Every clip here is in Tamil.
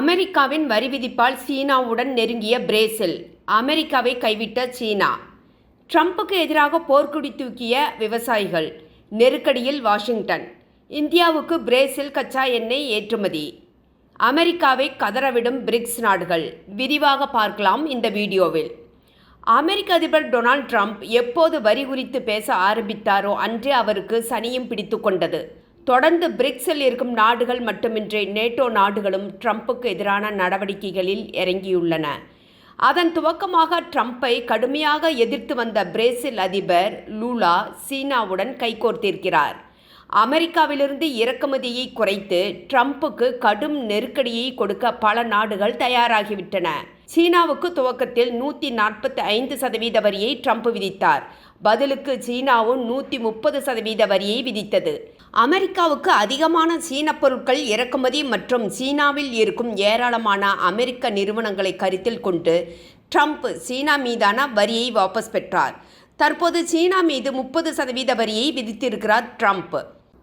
அமெரிக்காவின் வரி விதிப்பால் சீனாவுடன் நெருங்கிய பிரேசில். அமெரிக்காவை கைவிட்ட சீனா. ட்ரம்ப்புக்கு எதிராக போர்க்குடி தூக்கிய விவசாயிகள். நெருக்கடியில் வாஷிங்டன். இந்தியாவுக்கு பிரேசில் கச்சா எண்ணெய் ஏற்றுமதி. அமெரிக்காவை கதறவிடும் பிரிக்ஸ் நாடுகள். விரிவாக பார்க்கலாம் இந்த வீடியோவில். அமெரிக்க அதிபர் டொனால்ட் ட்ரம்ப் எப்போது வரி குறித்து பேச ஆரம்பித்தாரோ அன்றே அவருக்கு சனியும் பிடித்து கொண்டது. தொடர்ந்து பிரிக்ஸில் இருக்கும் நாடுகள் மட்டுமின்றி நேட்டோ நாடுகளும் ட்ரம்புக்கு எதிரான நடவடிக்கைகளில் இறங்கியுள்ளன. அதன் துவக்கமாக ட்ரம்பை கடுமையாக எதிர்த்து வந்த பிரேசில் அதிபர் லூலா சீனாவுடன் கைகோர்த்திருக்கிறார். அமெரிக்காவிலிருந்து இறக்குமதியை குறைத்து ட்ரம்ப்புக்கு கடும் நெருக்கடியை கொடுக்க பல நாடுகள் தயாராகிவிட்டன. சீனாவுக்கு துவக்கத்தில் நூற்றி நாற்பத்தி ஐந்து சதவீத வரியை ட்ரம்ப் விதித்தார். பதிலுக்கு சீனாவும் நூற்றி முப்பது சதவீத வரியை விதித்தது. அமெரிக்காவுக்கு அதிகமான சீன பொருட்கள் இறக்குமதி மற்றும் சீனாவில் இருக்கும் ஏராளமான அமெரிக்க நிறுவனங்களை கருத்தில் கொண்டு ட்ரம்ப் சீனா மீதான வரியை வாபஸ் பெற்றார். தற்போது சீனா மீது முப்பது சதவீத வரியை விதித்திருக்கிறார் ட்ரம்ப்.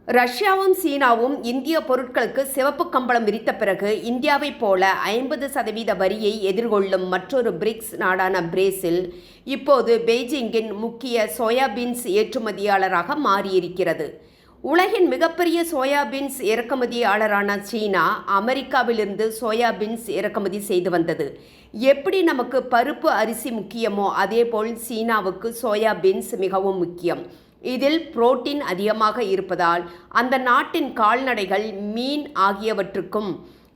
ரஷ்யாவும் சீனாவும் இந்திய பொருட்களுக்கு சிவப்பு கம்பளம் விரித்த பிறகு இந்தியாவைப் போல ஐம்பது சதவீத வரியை எதிர்கொள்ளும் மற்றொரு பிரிக்ஸ் நாடான பிரேசில் இப்போது பெய்ஜிங்கின் முக்கிய சோயாபீன்ஸ் ஏற்றுமதியாளராக மாறியிருக்கிறது. உலகின் மிகப்பெரிய சோயாபீன்ஸ் இறக்குமதியாளரான சீனா அமெரிக்காவிலிருந்து சோயாபீன்ஸ் இறக்குமதி செய்து வந்தது. எப்படி நமக்கு பருப்பு அரிசி முக்கியமோ அதேபோல் சீனாவுக்கு சோயாபீன்ஸ் மிகவும் முக்கியம். இதில் புரோட்டீன் அதிகமாக இருப்பதால் அந்த நாட்டின் கால்நடைகள் மீன் ஆகியவற்றுக்கும்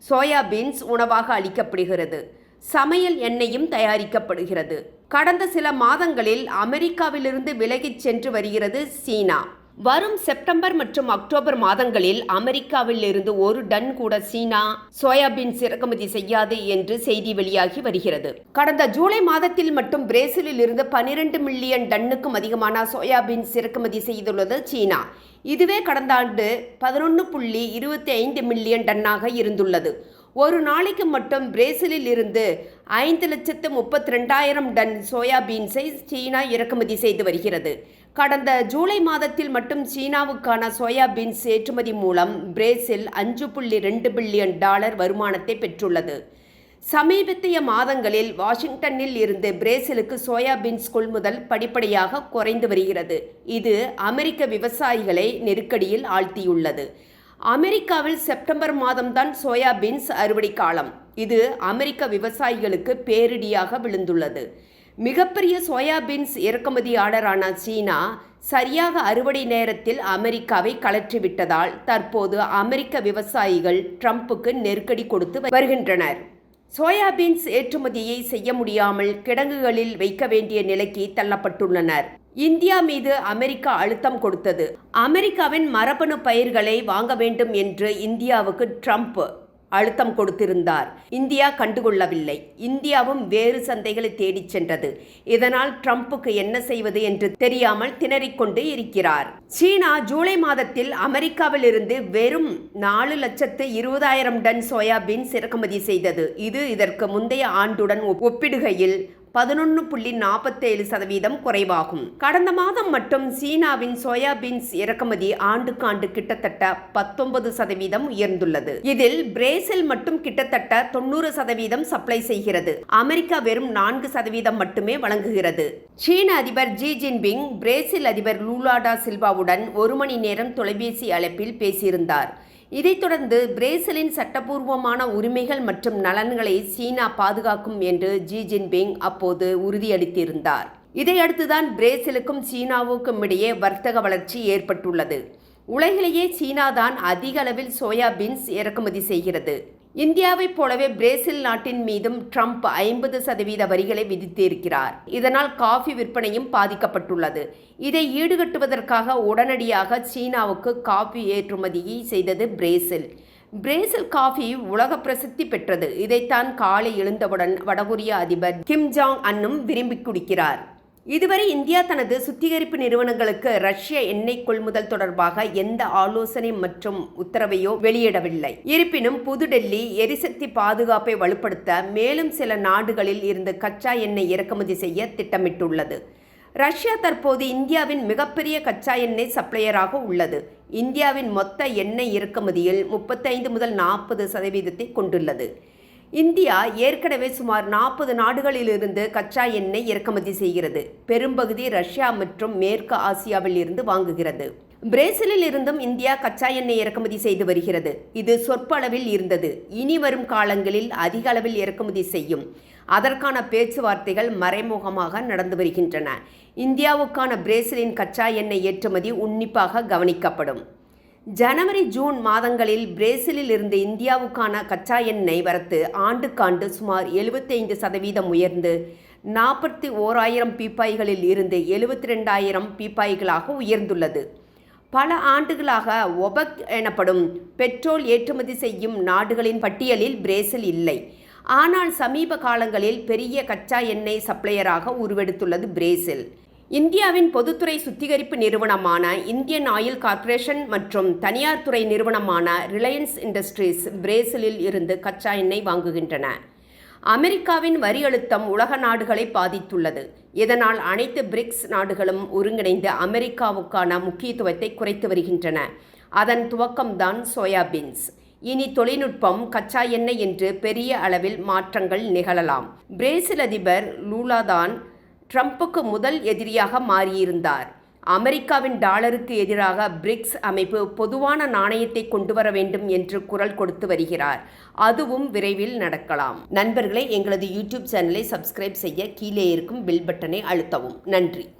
சோயாபீன்ஸ் உணவாக அளிக்கப்படுகிறது. சமையல் எண்ணெயும் தயாரிக்கப்படுகிறது. கடந்த சில மாதங்களில் அமெரிக்காவிலிருந்து விலகிச் சென்று வருகிறது சீனா. வரும் செப்டம்பர் மற்றும் அக்டோபர் மாதங்களில் அமெரிக்காவில் இருந்து ஒரு டன் கூட சீனா சோயாபீன்ஸ் இறக்குமதி செய்யாது என்று செய்தி வெளியாகி வருகிறது. கடந்த ஜூலை மாதத்தில் மட்டும் பிரேசிலில் இருந்து பனிரெண்டு மில்லியன் டன்னுக்கும் அதிகமான சோயாபீன்ஸ் இறக்குமதி செய்துள்ளது சீனா. இதுவே கடந்த ஆண்டு பதினொன்று புள்ளி இருபத்தி ஐந்து மில்லியன் டன்னாக இருந்துள்ளது. ஒரு நாளைக்கு மட்டும் பிரேசிலில் இருந்து ஐந்து லட்சத்து முப்பத்தி ரெண்டாயிரம் டன் சோயாபீன்ஸை சீனா இறக்குமதி செய்து வருகிறது. கடந்த ஜூலை மாதத்தில் மட்டும் சீனாவுக்கான சோயாபீன்ஸ் ஏற்றுமதி மூலம் பிரேசில் அஞ்சு புள்ளி ரெண்டு பில்லியன் டாலர் வருமானத்தை பெற்றுள்ளது. சமீபத்திய மாதங்களில் வாஷிங்டனில் இருந்து பிரேசிலுக்கு சோயாபீன்ஸ் கொள்முதல் படிப்படியாக குறைந்து வருகிறது. இது அமெரிக்க விவசாயிகளை நெருக்கடியில் ஆழ்த்தியுள்ளது. அமெரிக்காவில் செப்டம்பர் மாதம்தான் சோயாபீன்ஸ் அறுவடை காலம் இது அமெரிக்க விவசாயிகளுக்கு பேரிடியாக விழுந்துள்ளது. மிகப்பெரிய சோயாபீன்ஸ் இறக்குமதியாளரான சீனா சரியாக அறுவடை நேரத்தில் அமெரிக்காவை கலற்றிவிட்டதால் தற்போது அமெரிக்க விவசாயிகள் ட்ரம்புக்கு நெருக்கடி கொடுத்து வருகின்றனர். சோயாபீன்ஸ் ஏற்றுமதியை செய்ய முடியாமல் கிடங்குகளில் வைக்க வேண்டிய நிலைக்கு தள்ளப்பட்டுள்ளனர். இந்தியா மீது அமெரிக்கா அழுத்தம் கொடுத்தது. அமெரிக்காவின் மரபணு பயிர்களை வாங்க வேண்டும் என்று இந்தியாவுக்கு ட்ரம்ப் அழுத்தம் கொடுத்திருந்தார். இந்தியா கண்டுகொள்ளவில்லை. இந்தியாவும் வேறு சந்தைகளை தேடிச் சென்றது. இதனால் ட்ரம்ப்புக்கு என்ன செய்வது என்று தெரியாமல் திணறிக்கொண்டு இருக்கிறார். சீனா ஜூலை மாதத்தில் அமெரிக்காவில் இருந்து வெறும் நாலு லட்சத்து இருபதாயிரம் டன் சோயாபீன்ஸ் இறக்குமதி செய்தது. இது இதற்கு முந்தைய ஆண்டுடன் ஒப்பிடுகையில் பதினொன்று புள்ளி நாற்பத்தேழு சதவீதம் குறைவாகும். கடந்த மாதம் மட்டும் சீனாவின் சோயாபீன்ஸ் இறக்குமதி ஆண்டுக்கு ஆண்டு கிட்டத்தட்ட பத்தொன்பது சதவீதம் உயர்ந்துள்ளது. இதில் பிரேசில் மட்டும் கிட்டத்தட்ட தொண்ணூறு சதவீதம் சப்ளை செய்கிறது. அமெரிக்கா வெறும் நான்கு சதவீதம் மட்டுமே வழங்குகிறது. சீன அதிபர் ஜி ஜின்பிங் பிரேசில் அதிபர் லூலாடா சில்வாவுடன் ஒரு மணி நேரம் தொலைபேசி அழைப்பில் பேசியிருந்தார். இதைத் தொடர்ந்து பிரேசிலின் சட்டபூர்வமான உரிமைகள் மற்றும் நலன்களை சீனா பாதுகாக்கும் என்று ஜி ஜின்பிங் அப்போது உறுதியளித்திருந்தார். இதையடுத்துதான் பிரேசிலுக்கும் சீனாவுக்கும் இடையே வர்த்தக வளர்ச்சி ஏற்பட்டுள்ளது. உலகிலேயே சீனாதான் அதிக அளவில் சோயாபீன்ஸ் இறக்குமதி செய்கிறது. இந்தியாவைப் போலவே பிரேசில் நாட்டின் மீதும் ட்ரம்ப் ஐம்பது சதவீத வரிகளை விதித்திருக்கிறார். இதனால் காஃபி விற்பனையும் பாதிக்கப்பட்டுள்ளது. இதை ஈடுகட்டுவதற்காக உடனடியாக சீனாவுக்கு காஃபி ஏற்றுமதியை செய்தது பிரேசில். பிரேசில் காஃபி உலக பிரசித்தி பெற்றது. இதைத்தான் காலை எழுந்தவுடன் வடகொரிய அதிபர் கிம் ஜாங் அன்னும் விரும்பி குடிக்கிறார். இதுவரை இந்தியா தனது சுத்திகரிப்பு நிறுவனங்களுக்கு ரஷ்ய எண்ணெய் கொள்முதல் தொடர்பாக எந்த ஆலோசனை மற்றும் உத்தரவையோ வெளியிடவில்லை. இருப்பினும் புதுடெல்லி எரிசக்தி பாதுகாப்பை வலுப்படுத்த மேலும் சில நாடுகளில் இருந்து கச்சா எண்ணெய் இறக்குமதி செய்ய திட்டமிட்டுள்ளது. ரஷ்யா தற்போது இந்தியாவின் மிகப்பெரிய கச்சா எண்ணெய் சப்ளையராக உள்ளது. இந்தியாவின் மொத்த எண்ணெய் இறக்குமதியில் முப்பத்தைந்து முதல் நாற்பது சதவீதத்தை கொண்டுள்ளது. இந்தியா ஏற்கனவே சுமார் நாற்பது நாடுகளிலிருந்து கச்சா எண்ணெய் இறக்குமதி செய்கிறது. பெரும்பகுதி ரஷ்யா மற்றும் மேற்கு ஆசியாவில் இருந்து வாங்குகிறது. பிரேசிலில் இருந்தும் இந்தியா கச்சா எண்ணெய் இறக்குமதி செய்து வருகிறது. இது சொற்பளவில் இருந்தது. இனி வரும் காலங்களில் அதிக அளவில் இறக்குமதி செய்யும். அதற்கான பேச்சுவார்த்தைகள் மறைமுகமாக நடந்து வருகின்றன. இந்தியாவுக்கான பிரேசிலின் கச்சா எண்ணெய் ஏற்றுமதி உன்னிப்பாக கவனிக்கப்படும். ஜனவரி ஜூன் மாதங்களில் பிரேசிலில் இருந்து இந்தியாவுக்கான கச்சா எண்ணெய் வரத்து ஆண்டுக்காண்டு சுமார் எழுபத்தைந்து சதவீதம் உயர்ந்து நாற்பத்தி ஓராயிரம் பீப்பாய்களில் இருந்து எழுபத்தி ரெண்டாயிரம் பீப்பாய்களாக உயர்ந்துள்ளது. பல ஆண்டுகளாக ஒபக் எனப்படும் பெட்ரோல் ஏற்றுமதி செய்யும் நாடுகளின் பட்டியலில் பிரேசில் இல்லை. ஆனால் சமீப காலங்களில் பெரிய கச்சா எண்ணெய் சப்ளையராக உருவெடுத்துள்ளது பிரேசில். இந்தியாவின் பொதுத்துறை சுத்திகரிப்பு நிறுவனமான இந்தியன் ஆயில் கார்ப்பரேஷன் மற்றும் தனியார் துறை நிறுவனமான ரிலையன்ஸ் இண்டஸ்ட்ரீஸ் பிரேசிலில் இருந்து கச்சா எண்ணெய் வாங்குகின்றன. அமெரிக்காவின் வரி அழுத்தம் உலக நாடுகளை பாதித்துள்ளது. இதனால் அனைத்து பிரிக்ஸ் நாடுகளும் ஒருங்கிணைந்து அமெரிக்காவுக்கான முக்கியத்துவத்தை குறைத்து வருகின்றன. அதன் துவக்கம்தான் சோயாபீன்ஸ் இனி தொழில்நுட்பம் கச்சா எண்ணெய் என்று பெரிய அளவில் மாற்றங்கள் நிகழலாம். பிரேசில் அதிபர் லூலாதான் ட்ரம்புக்கு முதல் எதிரியாக மாறியிருந்தார். அமெரிக்காவின் டாலருக்கு எதிராக பிரிக்ஸ் அமைப்பு பொதுவான நாணயத்தை கொண்டு வர வேண்டும் என்று குரல் கொடுத்து வருகிறார். அதுவும் விரைவில் நடக்கலாம். நண்பர்களே எங்களது யூடியூப் சேனலை சப்ஸ்கிரைப் செய்ய கீழே இருக்கும் பில் பட்டனை அழுத்தவும். நன்றி.